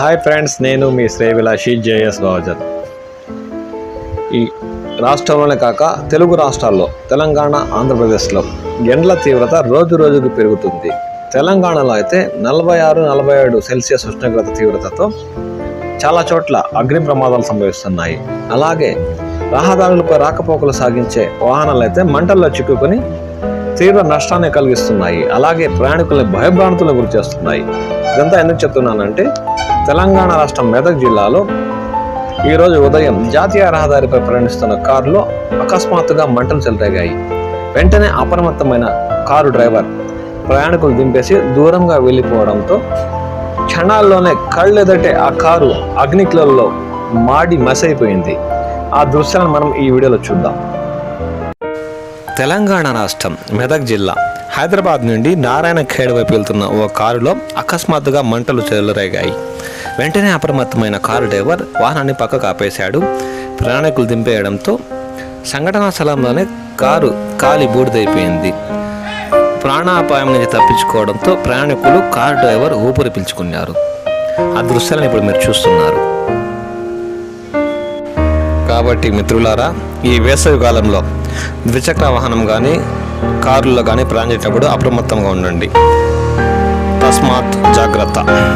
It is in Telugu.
హాయ్ ఫ్రెండ్స్ నేను మీ శ్రేవిలాషి జేఎస్ బావజన్ ఈ రాష్ట్రంలోనే కాక తెలుగు రాష్ట్రాల్లో తెలంగాణ ఆంధ్రప్రదేశ్లో ఎండల తీవ్రత రోజు రోజుకు పెరుగుతుంది. తెలంగాణలో అయితే నలభై ఆరు నలభై ఏడు సెల్సియస్ ఉష్ణోగ్రత తీవ్రతతో చాలా చోట్ల అగ్ని ప్రమాదాలు సంభవిస్తున్నాయి. అలాగే రహదారులపై రాకపోకలు సాగించే వాహనాలు అయితే మంటల్లో చిక్కుకొని తీవ్ర నష్టాన్ని కలిగిస్తున్నాయి. అలాగే ప్రయాణికుల్ని భయభ్రాంతులకు గురి చేస్తున్నాయి. ఇదంతా ఎందుకు చెప్తున్నానంటే తెలంగాణ రాష్ట్రం మెదక్ జిల్లాలో ఈరోజు ఉదయం జాతీయ రహదారిపై ప్రయాణిస్తున్న కారులో అకస్మాత్తుగా మంటలు చెలరేగాయి. వెంటనే అప్రమత్తమైన కారు డ్రైవర్ ప్రయాణికులు దింపేసి దూరంగా వెళ్ళిపోవడంతో క్షణాల్లోనే కళ్ళెదటే ఆ కారు అగ్నికులలో మాడి మసైపోయింది. ఆ దృశ్యాలను మనం ఈ వీడియోలో చూద్దాం. తెలంగాణ రాష్ట్రం మెదక్ జిల్లా హైదరాబాద్ నుండి నారాయణ ఖేడ్ వైపు వెళ్తున్న ఓ కారులో అకస్మాత్తుగా మంటలు చెలరేగాయి. వెంటనే అప్రమత్తమైన కారు డ్రైవర్ వాహనాన్ని పక్కకు ఆపేశాడు. ప్రయాణికులు దింపేయడంతో సంఘటనా స్థలంలోనే కారు కాలి బూడిదైపోయింది. ప్రాణాపాయం నుంచి తప్పించుకోవడంతో ప్రయాణికులు కారు డ్రైవర్ ఊపిరి పీల్చుకున్నారు. ఆ దృశ్యాలను ఇప్పుడు మీరు చూస్తున్నారు. కాబట్టి మిత్రులారా ఈ వేసవి కాలంలో ద్విచక్ర వాహనం కానీ కారుల్లో కానీ ప్రయాణించేటప్పుడు అప్రమత్తంగా ఉండండి. తస్మాత్ జాగ్రత్త.